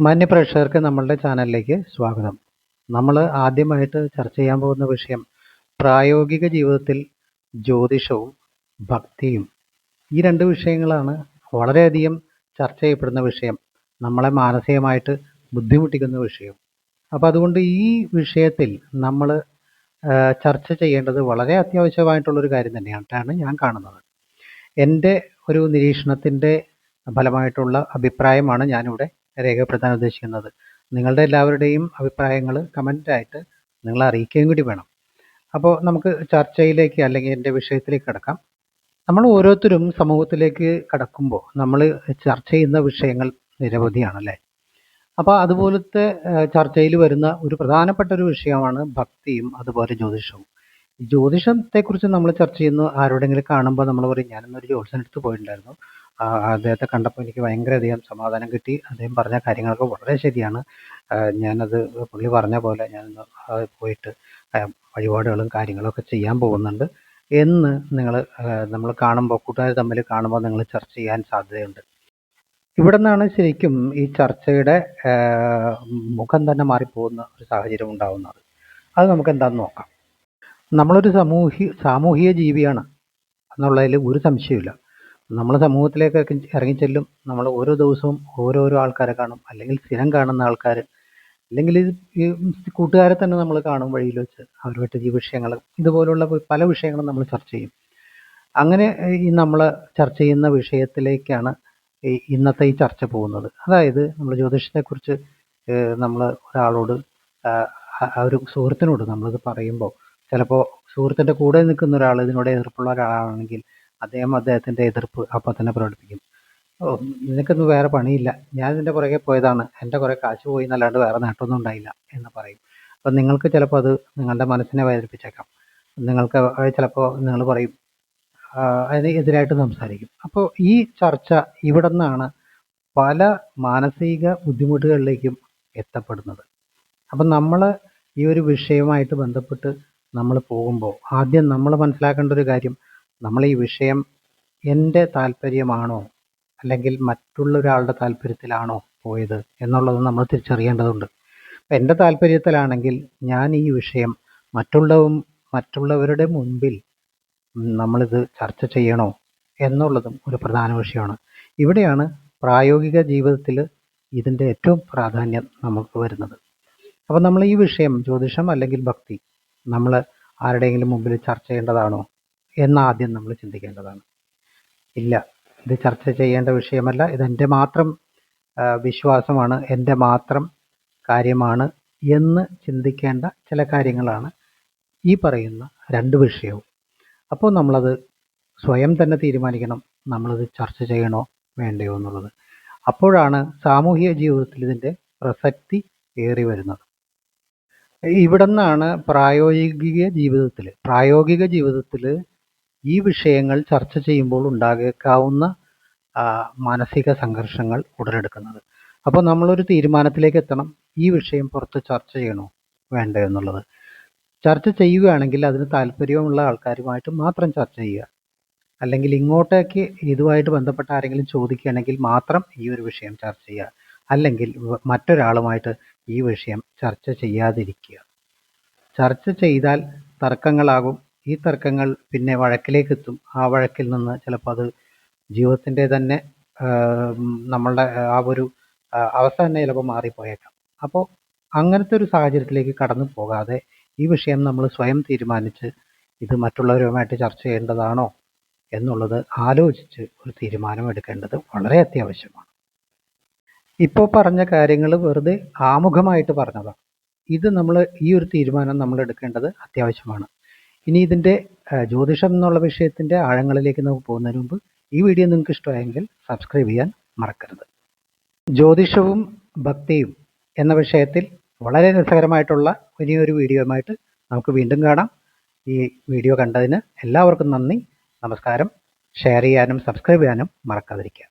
മാന്യപ്രേക്ഷകർക്ക് നമ്മളുടെ ചാനലിലേക്ക് സ്വാഗതം. നമ്മൾ ആദ്യമായിട്ട് ചർച്ച ചെയ്യാൻ പോകുന്ന വിഷയം പ്രായോഗിക ജീവിതത്തിൽ ജ്യോതിഷവും ഭക്തിയും. ഈ രണ്ട് വിഷയങ്ങളാണ് വളരെയധികം ചർച്ച ചെയ്യപ്പെടുന്ന വിഷയം. നമ്മളെ മാനസികമായിട്ട് ബുദ്ധിമുട്ടിക്കുന്ന വിഷയം. അപ്പോൾ അതുകൊണ്ട് ഈ വിഷയത്തിൽ നമ്മൾ ചർച്ച ചെയ്യേണ്ടത് വളരെ അത്യാവശ്യമായിട്ടുള്ളൊരു കാര്യം തന്നെയാണ് ഞാൻ കാണുന്നത്. എന്റെ ഒരു നിരീക്ഷണത്തിന്റെ ഫലമായിട്ടുള്ള അഭിപ്രായമാണ് ഞാനിവിടെ രേഖപ്പെടുത്താൻ ഉദ്ദേശിക്കുന്നത്. നിങ്ങളുടെ എല്ലാവരുടെയും അഭിപ്രായങ്ങൾ കമന്റായിട്ട് നിങ്ങൾ അറിയിക്കുകയും കൂടി വേണം. അപ്പോൾ നമുക്ക് ചർച്ചയിലേക്ക് അല്ലെങ്കിൽ എന്റെ വിഷയത്തിലേക്ക് കടക്കാം. നമ്മൾ ഓരോരുത്തരും സമൂഹത്തിലേക്ക് കടക്കുമ്പോൾ നമ്മൾ ചർച്ച ചെയ്യുന്ന വിഷയങ്ങൾ നിരവധിയാണല്ലേ അപ്പോൾ അതുപോലത്തെ ചർച്ചയിൽ വരുന്ന ഒരു പ്രധാനപ്പെട്ട ഒരു വിഷയമാണ് ഭക്തിയും അതുപോലെ ജ്യോതിഷവും. ജ്യോതിഷത്തെക്കുറിച്ച് നമ്മൾ ചർച്ച ചെയ്യുന്ന ആരോടെങ്കിലും കാണുമ്പോൾ നമ്മൾ പറയും ഞാനിന്നൊരു ജ്യോത്സ്യനടുത്ത് പോയിട്ടുണ്ടായിരുന്നു. അദ്ദേഹത്തെ കണ്ടപ്പോൾ എനിക്ക് ഭയങ്കരധികം സമാധാനം കിട്ടി. അദ്ദേഹം പറഞ്ഞ കാര്യങ്ങളൊക്കെ വളരെ ശരിയാണ്. ഞാനത് പുള്ളി പറഞ്ഞ പോലെ ഞാൻ പോയിട്ട് വഴിപാടുകളും കാര്യങ്ങളൊക്കെ ചെയ്യാൻ പോകുന്നുണ്ട് എന്ന് നിങ്ങൾ നമ്മൾ കാണുമ്പോൾ കൂട്ടുകാർ തമ്മിൽ കാണുമ്പോൾ നിങ്ങൾ ചർച്ച ചെയ്യാൻ സാധ്യതയുണ്ട്. ഇവിടെ നിന്നാണ് ശരിക്കും ഈ ചർച്ചയുടെ മുഖം തന്നെ മാറിപ്പോകുന്ന ഒരു സാഹചര്യം ഉണ്ടാവുന്നത്. അത് നമുക്ക് എന്താണെന്ന് നോക്കാം. നമ്മളൊരു സമൂഹി സാമൂഹിക ജീവിയാണ് എന്നുള്ളതിൽ ഒരു സംശയമില്ല നമ്മൾ സമൂഹത്തിലേക്ക് ഇറങ്ങിച്ചെല്ലും നമ്മൾ ഓരോ ദിവസവും ഓരോരോ ആൾക്കാരെ കാണും. അല്ലെങ്കിൽ സ്ഥിരം കാണുന്ന ആൾക്കാർ അല്ലെങ്കിൽ ഈ കൂട്ടുകാരെ തന്നെ നമ്മൾ കാണും വഴിയിൽ വെച്ച്. അവരുമായിട്ട് ഈ വിഷയങ്ങൾ ഇതുപോലുള്ള പല വിഷയങ്ങളും നമ്മൾ ചർച്ച ചെയ്യും. അങ്ങനെ ഈ നമ്മൾ ചർച്ച ചെയ്യുന്ന വിഷയത്തിലേക്കാണ് ഈ ഇന്നത്തെ ഈ ചർച്ച പോകുന്നത്. അതായത് നമ്മൾ ജ്യോതിഷത്തെക്കുറിച്ച് നമ്മൾ ഒരാളോട് ഒരു സുഹൃത്തിനോട് നമ്മളിത് പറയുമ്പോൾ ചിലപ്പോൾ സുഹൃത്തിന്റെ കൂടെ നിൽക്കുന്ന ഒരാൾ ഇതിനോട് എതിർപ്പുള്ള ഒരാളാണെങ്കിൽ അദ്ദേഹം അദ്ദേഹത്തിന്റെ എതിർപ്പ് അപ്പം തന്നെ പ്രകടിപ്പിക്കും. ഓ നിനക്കൊന്നും വേറെ പണിയില്ല. ഞാൻ ഇതിന്റെ പുറകെ പോയതാണ്. എന്റെ കുറേ കാശ് പോയി എന്നല്ലാണ്ട് വേറെ നേട്ടമൊന്നും ഉണ്ടായില്ല എന്ന് പറയും. അപ്പം നിങ്ങൾക്ക് ചിലപ്പോൾ അത് നിങ്ങളുടെ മനസ്സിനെ വേദനിപ്പിച്ചേക്കാം. നിങ്ങൾക്ക് ചിലപ്പോൾ നിങ്ങൾ പറയും അതിന് എതിരായിട്ട് സംസാരിക്കും. അപ്പോൾ ഈ ചർച്ച ഇവിടെ നിന്നാണ് പല മാനസിക ബുദ്ധിമുട്ടുകളിലേക്കും എത്തപ്പെടുന്നത്. അപ്പം നമ്മൾ ഈ ഒരു വിഷയവുമായിട്ട് ബന്ധപ്പെട്ട് നമ്മൾ പോകുമ്പോൾ ആദ്യം നമ്മൾ മനസ്സിലാക്കേണ്ട ഒരു കാര്യം നമ്മൾ ഈ വിഷയം എന്റെ താല്പര്യമാണോ? അല്ലെങ്കിൽ മറ്റുള്ള ഒരാളുടെ താല്പര്യത്തിലാണോ പോയത്? എന്നുള്ളത് നമ്മൾ തിരിച്ചറിയേണ്ടതുണ്ട്. അപ്പം എന്റെ താല്പര്യത്തിലാണെങ്കിൽ ഞാൻ ഈ വിഷയം മറ്റുള്ളവും മറ്റുള്ളവരുടെ മുൻപിൽ നമ്മളിത് ചർച്ച ചെയ്യണോ എന്നുള്ളതും ഒരു പ്രധാന വിഷയമാണ്. ഇവിടെയാണ് പ്രായോഗിക ജീവിതത്തിൽ ഇതിന്റെ ഏറ്റവും പ്രാധാന്യം നമുക്ക് വരുന്നത്. അപ്പം നമ്മൾ ഈ വിഷയം ജ്യോതിഷം അല്ലെങ്കിൽ ഭക്തി നമ്മൾ ആരുടെയെങ്കിലും മുമ്പിൽ ചർച്ച ചെയ്യേണ്ടതാണോ? എന്നാദ്യം നമ്മൾ ചിന്തിക്കേണ്ടതാണ്. ഇല്ല ഇത് ചർച്ച ചെയ്യേണ്ട വിഷയമല്ല. ഇതെന്റെ മാത്രം വിശ്വാസമാണ് എന്റെ മാത്രം കാര്യമാണ് എന്ന് ചിന്തിക്കേണ്ട ചില കാര്യങ്ങളാണ് ഈ പറയുന്ന രണ്ട് വിഷയവും. അപ്പോൾ നമ്മളത് സ്വയം തന്നെ തീരുമാനിക്കണം നമ്മളത് ചർച്ച ചെയ്യണോ വേണ്ടയോ എന്നുള്ളത്. അപ്പോഴാണ് സാമൂഹിക ജീവിതത്തിൽ ഇതിന്റെ പ്രസക്തി ഏറി വരുന്നത്. ഇവിടെ നിന്നാണ് പ്രായോഗിക ജീവിതത്തിൽ പ്രായോഗിക ജീവിതത്തിൽ ഈ വിഷയങ്ങൾ ചർച്ച ചെയ്യുമ്പോൾ ഉണ്ടാകാവുന്ന മാനസിക സംഘർഷങ്ങൾ ഉടലെടുക്കുന്നത്. അപ്പോൾ നമ്മളൊരു തീരുമാനത്തിലേക്ക് എത്തണം. ഈ വിഷയം പുറത്ത് ചർച്ച ചെയ്യണോ? വേണ്ട എന്നുള്ളത്. ചർച്ച ചെയ്യുകയാണെങ്കിൽ അതിന് താല്പര്യമുള്ള ആൾക്കാരുമായിട്ട് മാത്രം ചർച്ച ചെയ്യുക. അല്ലെങ്കിൽ ഇങ്ങോട്ടേക്ക് ഇതുമായിട്ട് ബന്ധപ്പെട്ട ആരെങ്കിലും ചോദിക്കുകയാണെങ്കിൽ മാത്രം ഈ ഒരു വിഷയം ചർച്ച ചെയ്യുക. അല്ലെങ്കിൽ മറ്റൊരാളുമായിട്ട് ഈ വിഷയം ചർച്ച ചെയ്യാതിരിക്കുക. ചർച്ച ചെയ്താൽ തർക്കങ്ങളാകും. ഈ തർക്കങ്ങൾ പിന്നെ വഴക്കിലേക്ക് എത്തും ആ വഴക്കിൽ നിന്ന് ചിലപ്പോൾ അത് ജീവിതത്തിന്റെ തന്നെ നമ്മളുടെ ആ ഒരു അവസ്ഥ തന്നെ ചിലപ്പോൾ മാറിപ്പോയേക്കാം. അപ്പോൾ അങ്ങനത്തെ ഒരു സാഹചര്യത്തിലേക്ക് കടന്നു പോകാതെ ഈ വിഷയം നമ്മൾ സ്വയം തീരുമാനിച്ച് ഇത് മറ്റുള്ളവരുമായിട്ട് ചർച്ച ചെയ്യേണ്ടതാണോ എന്നുള്ളത് ആലോചിച്ച് ഒരു തീരുമാനം എടുക്കേണ്ടത് വളരെ അത്യാവശ്യമാണ്. ഇപ്പോൾ പറഞ്ഞ കാര്യങ്ങൾ വെറുതെ ആമുഖമായിട്ട് പറഞ്ഞതാണ് ഇത് നമ്മൾ ഈ ഒരു തീരുമാനം നമ്മൾ എടുക്കേണ്ടത് അത്യാവശ്യമാണ്. ഇനി ഇതിന്റെ ജ്യോതിഷം എന്നുള്ള വിഷയത്തിന്റെ ആഴങ്ങളിലേക്ക് നമുക്ക് പോകുന്നതിന് മുമ്പ് ഈ വീഡിയോ നിങ്ങൾക്ക് ഇഷ്ടമായെങ്കിൽ സബ്സ്ക്രൈബ് ചെയ്യാൻ മറക്കരുത്. ജ്യോതിഷവും ഭക്തിയും എന്ന വിഷയത്തിൽ വളരെ രസകരമായിട്ടുള്ള ഇനിയൊരു വീഡിയോയുമായിട്ട് നമുക്ക് വീണ്ടും കാണാം. ഈ വീഡിയോ കണ്ടതിന് എല്ലാവർക്കും നന്ദി. നമസ്കാരം. ഷെയർ ചെയ്യാനും സബ്സ്ക്രൈബ് ചെയ്യാനും മറക്കാതിരിക്കുക.